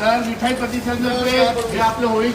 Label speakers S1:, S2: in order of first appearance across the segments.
S1: तर मिठाई प्रतिष्ठानतर्फे हे आपलं होळी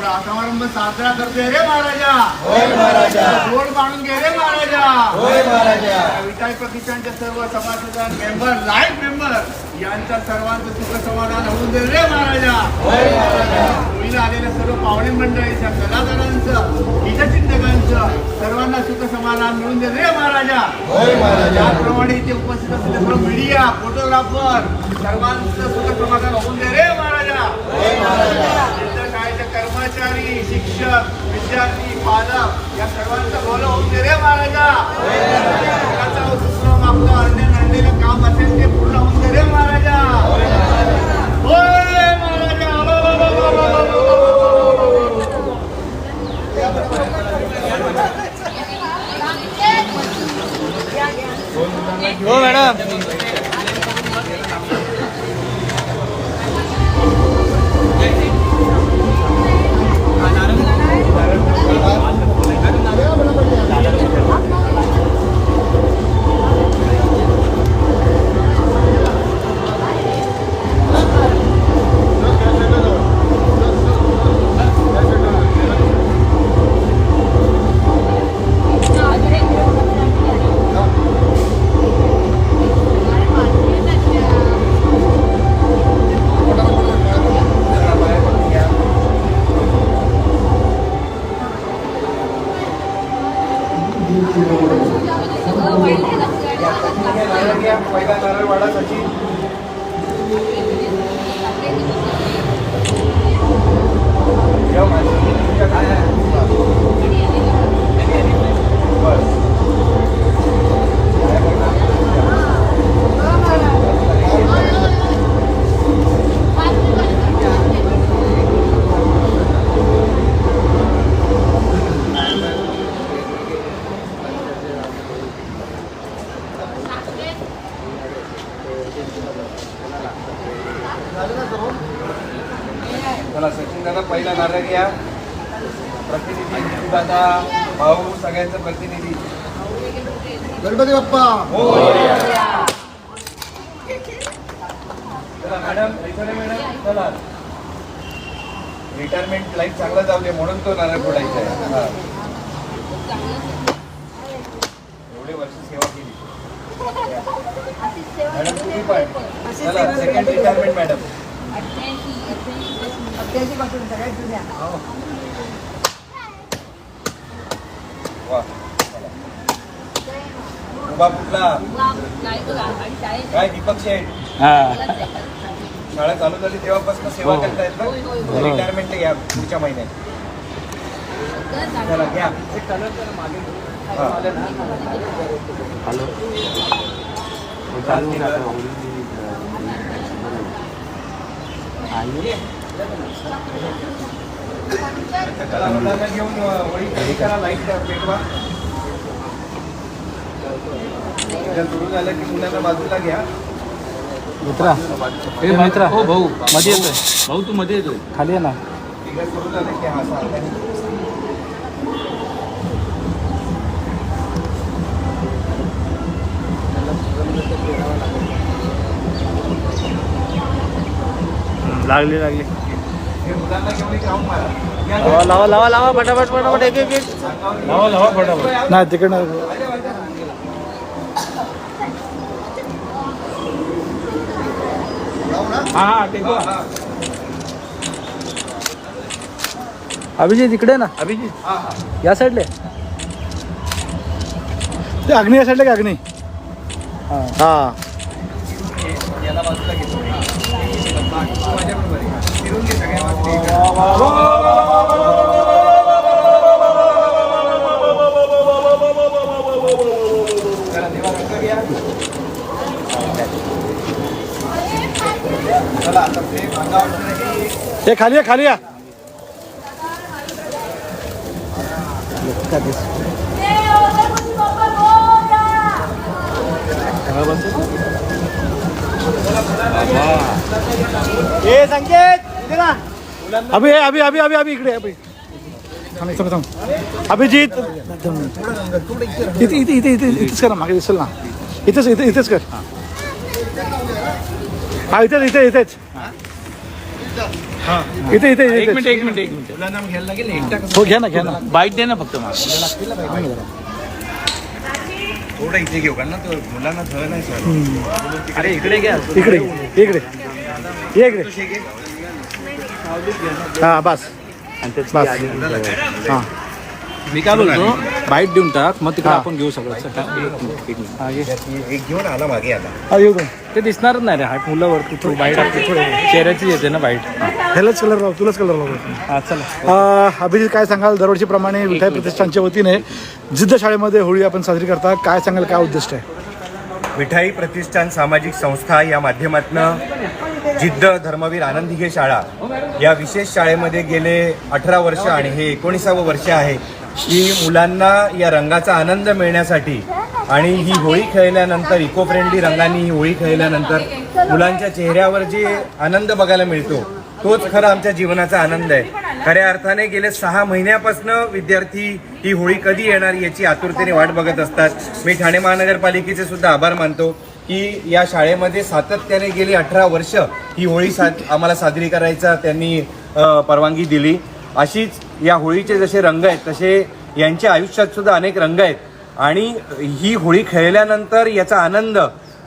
S1: समारंभ साजरा करतोय रे महाराजा.
S2: होय महाराजा.
S1: गोड मानून घे रे महाराजा.
S2: होय महाराजा.
S1: विठाई प्रतिष्ठानच्या सर्व सभासद मेंबर लाईव्ह मेंबर यांच्या सर्वांचं सुख समाधान होऊन दे रे महाराजा.
S2: होय महाराजा.
S1: होळीला आलेल्या सर्व पाहुणे मंडळीच्या कलाकारांचं सुख समाधान मिळून दे. रे महाराजा. त्याप्रमाणे इथे उपस्थित असलेले सर्व मीडिया फोटोग्राफर सर्वांचं सुख समाधान होऊन दे. रे महाराजा. इतर शाळेचे कर्मचारी शिक्षक विद्यार्थी पालक या सर्वांचं भलं होऊन दे रे महाराजा. आपलं अन्य आणलेलं काम असेल ते पूर्ण
S2: चला सचिन दादा पहिला नारळ घ्या. प्रतिनिधी दादा? भाऊ सगळ्यांचं प्रतिनिधी.
S1: गणपती बाप्पा.
S2: हो चला मॅडम मॅडम चला. रिटायरमेंट लाईफ चांगलं जाऊ दे म्हणून तो नारळ फोडायचा आहे. एवढे वर्ष सेवा केली. मॅडम तुम्ही पण. चला सेकंड रिटायरमेंट मॅडम. उभा कुठला काय दीपक शेठ
S3: हा
S2: शाळा चालू झाली तेव्हापासून सेवा करतायत ना रिटायरमेंट घ्या पुढच्या महिन्यात चला घ्या. त्या कलावंतांना घेऊन अं, वळी घरी करा लाइट पेटवा एकदा सुरू झालं की मुलांना बाजूला घ्या
S3: मित्रा हे मित्रा. हो भाऊ. मध्ये येतोय.
S4: भाऊ तू मध्ये येतोय.
S3: खाली आहे ना.
S2: सुरू झालं की हा
S3: लागली लागली. लावा लावा लावा लावा फटाफट फटाफट एक एक लावा लावा फटाफट. नाही तिकडनं हा हा टेकवा अभिजित इकडे ना. अभिजित.
S2: हा, हा.
S3: या साईडले. ते अग्नी या साईडला का अग्नी? हा. हे खाली या खाली या. ए संकेत इथे ना अभि अभि अभि अभि अभि इकडे अभि। थांब थांब थांब। अभिजित। इथे इथे इथे इथे इथेच कर ना मागे दिसेल ना। इथेच इथे इथेच कर। हा इथेच इथे इथेच। इथे इथे
S4: एक
S3: इथे
S4: मिनिट एक मिनिट एक मिनिट.
S3: हो घ्या ना घ्या ना।
S4: बाईट दे ना फक्त मला.
S2: थोडं इथे घेऊ का ना तो मुलांना धळ नाही सर
S4: अरे इकडे घ्या.
S3: इकडे इकडे. इकडे. हा बस. बस. हा.
S4: मी काय बोलतो? बाईट देऊन टाक. मग तिकडे आपण घेऊ सगळं. चल, एक मिनिट, एक मिनिट.
S3: हा, ये.
S2: एक घेऊन आला मागे आता.
S3: हा येऊ दे.
S4: ते दिसणारच नाही रे. हात मुलावर तू बाईट चेहऱ्याची येते ना बाईट.
S3: ह्यालाच कलर लाव तुलाच कलर लाव.
S4: हा चला.
S3: अ, अभिजित काय सांगाल? दरवर्षीप्रमाणे विठाई प्रतिष्ठानच्या वतीने जिद्द शाळेमध्ये होळी आपण साजरी करता. काय सांगाल? काय उद्दिष्ट आहे?
S2: मिठाई प्रतिष्ठान सामाजिक संस्था या माध्यमातनं जिद्द धर्मवीर आनंदिघे शाळा. या विशेष शाळेमध्ये गेले अठरा वर्ष आणि हे एकोणीसावं वर्ष आहे. की मुलांना या रंगाचा आनंद मिळण्यासाठी आणि ही होळी खेळल्यानंतर इको फ्रेंडली रंगांनी ही होळी खेळल्यानंतर मुलांच्या चेहऱ्यावर जे आनंद बघायला मिळतो तोच खरा आमच्या जीवनाचा आनंद आहे. खऱ्या अर्थाने गेले सहा महिन्यापासून विद्यार्थी ही होळी कधी येणार याची आतुरतेने वाट बघत असतात. मी ठाणे महानगरपालिकेचे सुद्धा आभार मानतो. की या शाळेमध्ये सातत्याने गेली अठरा वर्ष ही होळी सा आम्हाला साजरी करायचा त्यांनी परवानगी दिली. अशीच या होळीचे जसे रंग आहेत तसे यांच्या आयुष्यात सुद्धा अनेक रंग आहेत. आणि ही होळी खेळल्यानंतर याचा आनंद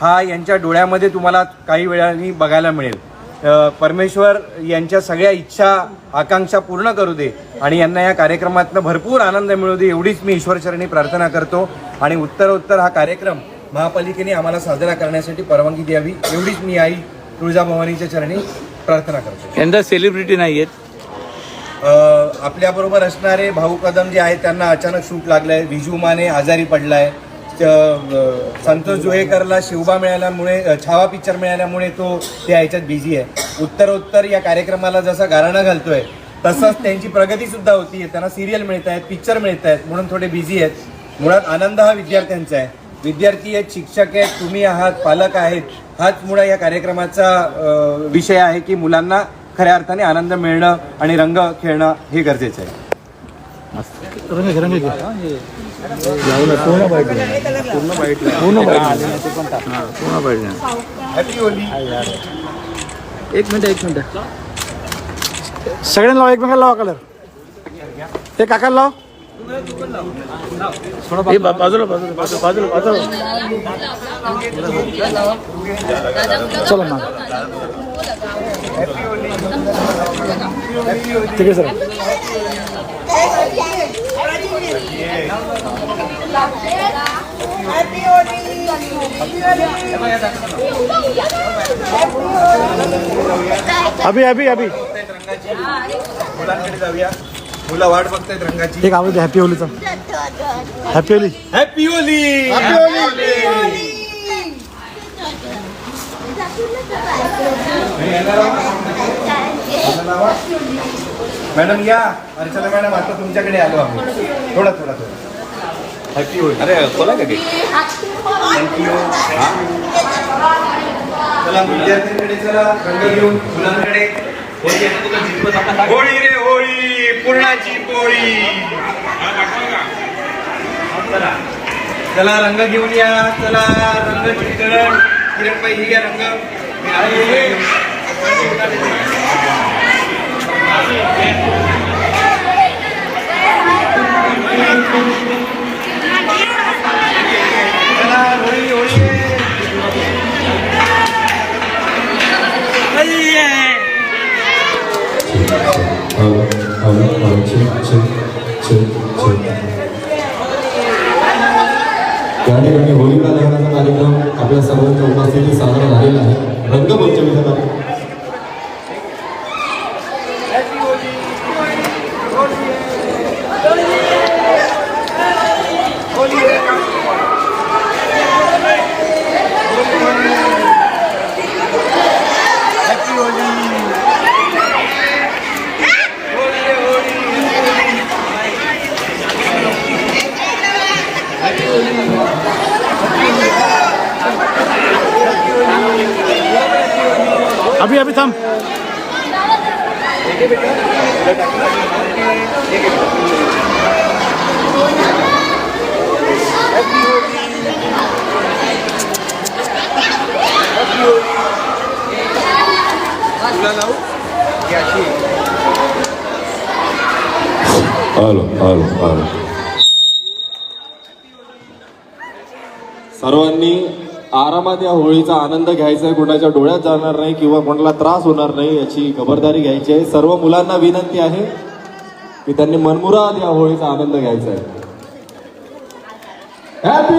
S2: हा यांच्या डोळ्यामध्ये तुम्हाला काही वेळाने बघायला मिळेल. परमेश्वर यांच्या सगळ्या इच्छा आकांक्षा पूर्ण करू दे आणि यांना या कार्यक्रमातनं भरपूर आनंद मिळू दे एवढीच मी ईश्वरचरणी प्रार्थना करतो. आणि उत्तरोत्तर हा कार्यक्रम महापालिकेने आम्हाला साजरा करण्यासाठी परवानगी द्यावी एवढीच मी आई तुळजाभवानीच्या चरणी प्रार्थना करतो.
S4: यंदा सेलिब्रिटी नाही आहेत
S2: आपल्याबरोबर असणारे भाऊ कदम जे आहेत त्यांना अचानक शूट लागलाय विजू माने आजारी पडलाय. त- अ, संतोष जोहेकरला शिवबा मिळाल्यामुळे छावा पिक्चर मिळाल्यामुळे तो त्या ह्याच्यात बिझी आहे. उत्तरोत्तर या कार्यक्रमाला जसं गारणं घालतोय तसंच त्यांची प्रगती सुद्धा होती त्यांना सिरियल मिळत आहेत पिक्चर मिळत आहेत म्हणून थोडे बिझी आहेत. मुळात आनंद हा विद्यार्थ्यांचा आहे. विद्यार्थी आहेत शिक्षक आहेत तुम्ही आहात पालक आहेत हाच मुळा या कार्यक्रमाचा विषय आहे की मुलांना खऱ्या अर्थाने आनंद मिळणं आणि रंग खेळणं हे गरजेचं आहे.
S4: एक मिनिट एक मिनिट.
S3: सगळ्यांना लावा एकमेकाला लावा कलर हे काकाला लाव.
S4: हे बाजूला बाजूला बाजूला बाजूला बाजूला.
S3: चला ना ठीक आहे सर. अभि अभि अभि.
S2: जाऊया मुलं वाट बघतायत रंगाची.
S3: एक आवाज happy होलीचा. Happy Holi.
S2: Happy Holi. Madam या. अर्चना मॅडम आता तुमच्याकडे आलो आम्ही. थोडा थोडा थोडा. हॅपी होली. अरे बोला का थँक्यू चला विद्यार्थ्यांकडे चला. रंग घेऊन मुलांकडे. होळी रे होळी पूर्णाची पोळी. चला चला रंग घेऊन या चला रंग चिकटण किरण पाहिजे घ्या रंग. Thank you.
S5: त्या ठिकाणी होलिका दहनाचा कार्यक्रम आपल्या सर्वांच्या उपस्थितीत साजरा झालेला आहे रंगपंचमीचा कार्यक्रम હાલો હાલો હાલો સર્વાંની आरामात या होळीचा आनंद घ्यायचा आहे. कोणाच्या डोळ्यात जाणार नाही किंवा कोणाला त्रास होणार नाही याची खबरदारी घ्यायची आहे. सर्व मुलांना विनंती आहे की त्यांनी मनमुराद या होळीचा आनंद घ्यायचा आहे. हॅपी